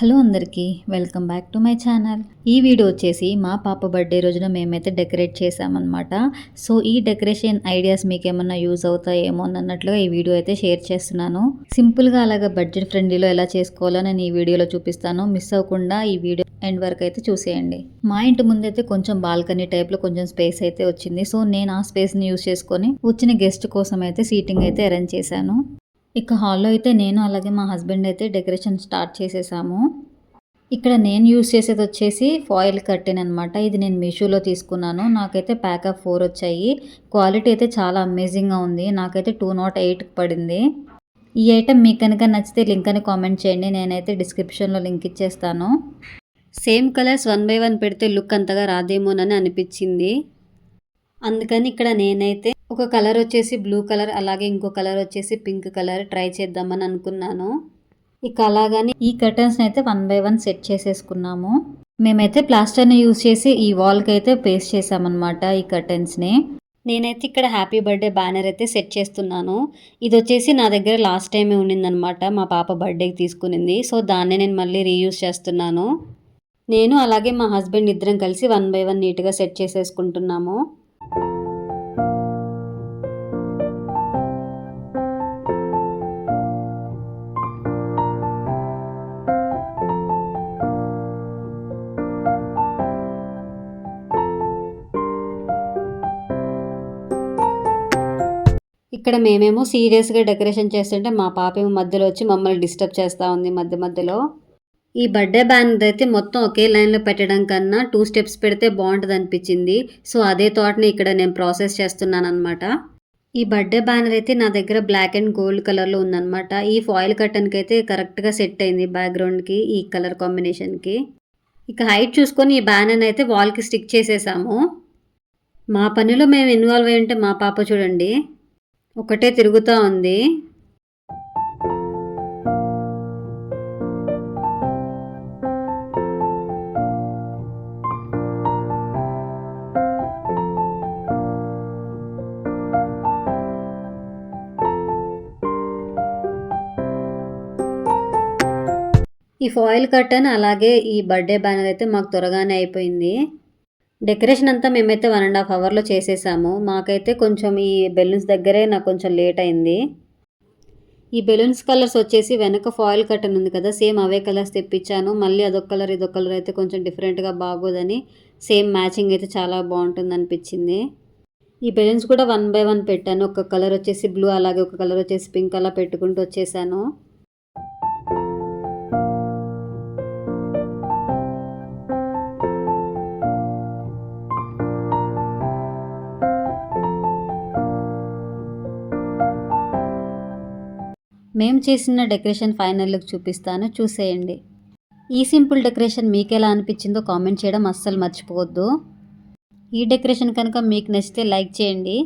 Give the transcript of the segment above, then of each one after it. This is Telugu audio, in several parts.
హలో అందరికీ welcome back to my channel. ఈ వీడియో వచ్చేసి మా పాప బర్త్డే రోజున మేమైతే డెకరేట్ చేసామన్నమాట సో ఈ డెకరేషన్ ఐడియాస్ మీకు ఏమన్నా యూజ్ అవుతాయేమో అన్నట్లుగా ఈ వీడియో అయితే షేర్ చేస్తున్నాను. సింపుల్గా అలాగా బడ్జెట్ ఫ్రెండ్లీలో ఎలా చేసుకోవాలో నేను ఈ వీడియోలో చూపిస్తాను. మిస్ అవ్వకుండా ఈ వీడియో ఎండ్ వరకు అయితే చూసేయండి. మా ఇంటి ముందైతే కొంచెం బాల్కనీ టైప్లో కొంచెం స్పేస్ అయితే వచ్చింది. సో నేను ఆ స్పేస్ని యూజ్ చేసుకొని వచ్చిన గెస్ట్ కోసం అయితే సీటింగ్ అయితే అరేంజ్ చేశాను. ఇక హాల్లో అయితే నేను అలాగే మా హస్బెండ్ అయితే డెకరేషన్ స్టార్ట్ చేసేసాము. ఇక్కడ నేను యూస్ చేసేది వచ్చేసి ఫాయిల్ కర్టెన్ అనమాట ఇది నేను మీషోలో తీసుకున్నాను. నాకైతే ప్యాక్ అప్ ఫోర్ వచ్చాయి. క్వాలిటీ అయితే చాలా అమేజింగ్గా ఉంది. నాకైతే టూ నాట్ ఎయిట్కి పడింది. ఈ ఐటెం మీకు కనుక నచ్చితే లింక్ అని కామెంట్ చేయండి. నేనైతే డిస్క్రిప్షన్లో లింక్ ఇచ్చేస్తాను. Same colours one by one పెడితే లుక్ అంతగా రాదేమోనని అనిపించింది. అందుకని ఇక్కడ నేనైతే ఒక కలర్ వచ్చేసి బ్లూ కలర్ అలాగే ఇంకో కలర్ వచ్చేసి పింక్ కలర్. ట్రై చేద్దామని అనుకున్నాను. ఇక అలాగని ఈ కర్టన్స్ని అయితే వన్ బై వన్ సెట్ చేసేసుకున్నాము. మేమైతే ప్లాస్టర్ని యూజ్ చేసి ఈ వాల్కి అయితే పేస్ట్ చేసామన్నమాట ఈ కర్టన్స్ని. నేనైతే ఇక్కడ హ్యాపీ బర్త్డే బ్యానర్ అయితే సెట్ చేస్తున్నాను. ఇది వచ్చేసి నా దగ్గర లాస్ట్ టైమే ఉండిందనమాట మా పాప బర్త్డేకి తీసుకునింది. సో దాన్నే నేను మళ్ళీ రీయూజ్ చేస్తున్నాను. నేను అలాగే మా హస్బెండ్ ఇద్దరం కలిసి వన్ బై వన్ నీట్గా సెట్ చేసేసుకుంటున్నాము. ఇక్కడ మేమేమో సీరియస్గా డెకరేషన్ చేస్తుంటే మా పాప ఏమో మధ్యలో వచ్చి మమ్మల్ని డిస్టర్బ్ చేస్తూ ఉంది మధ్య మధ్యలో. ఈ బర్త్డే బ్యానర్ అయితే మొత్తం ఒకే లైన్లో పెట్టడం కన్నా టూ స్టెప్స్ పెడితే బాగుంటుంది అనిపించింది. సో అదే థాట్ని ఇక్కడ నేను ప్రాసెస్ చేస్తున్నాను అనమాట ఈ బర్త్డే బ్యానర్ అయితే నా దగ్గర బ్లాక్ అండ్ గోల్డ్ కలర్లో ఉందన్నమాట. ఈ ఫాయిల్ కట్టన్కి అయితే కరెక్ట్గా సెట్ అయింది బ్యాక్గ్రౌండ్కి ఈ కలర్ కాంబినేషన్కి. ఇక హైట్ చూసుకొని ఈ బ్యానర్ అయితే వాల్కి స్టిక్ చేసేసాము. మా పనిలో మేము ఇన్వాల్వ్ అయి ఉంటే మా పాప చూడండి. ఒకటే తిరుగుతూ ఉంది. ఈ ఫాయిల్ కర్టన్ అలాగే ఈ బర్త్డే బ్యానర్ అయితే మాకు త్వరగానే అయిపోయింది. డెకరేషన్ అంతా మేమైతే వన్ అండ్ హాఫ్ అవర్లో చేసేసాము. మాకైతే కొంచెం ఈ బెలూన్స్ దగ్గరే నాకు కొంచెం లేట్ అయింది. ఈ బెలూన్స్ కలర్స్ వచ్చేసి వెనక ఫాయిల్ కట్టన్ ఉంది కదా సేమ్ అవే కలర్స్ తెప్పించాను. మళ్ళీ అదొక కలర్ ఇదొక కలర్ అయితే కొంచెం డిఫరెంట్గా బాగోదని సేమ్ మ్యాచింగ్ అయితే చాలా బాగుంటుంది అనిపించింది. ఈ బెలూన్స్ కూడా వన్ బై వన్ పెట్టాను. ఒక కలర్ వచ్చేసి బ్లూ అలాగే ఒక కలర్ వచ్చేసి పింక్ అలా పెట్టుకుంటూ వచ్చేసాను. మేము చేసిన డెకరేషన్ ఫైనల్ లుక్ చూపిస్తాను. చూసేయండి. ఈ సింపుల్ డెకరేషన్ మీకు ఎలా అనిపించిందో కామెంట్ చేయడం అస్సలు మర్చిపోవద్దు. ఈ డెకరేషన్ కనుక మీకు నచ్చితే లైక్ చేయండి.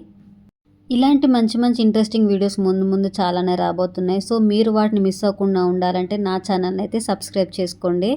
ఇలాంటి మంచి మంచి ఇంట్రెస్టింగ్ వీడియోస్ ముందు ముందు చాలానే రాబోతున్నాయి. సో మీరు వాటిని మిస్ అవ్వకుండా ఉండాలంటే నా ఛానల్ అయితే సబ్స్క్రైబ్ చేసుకోండి.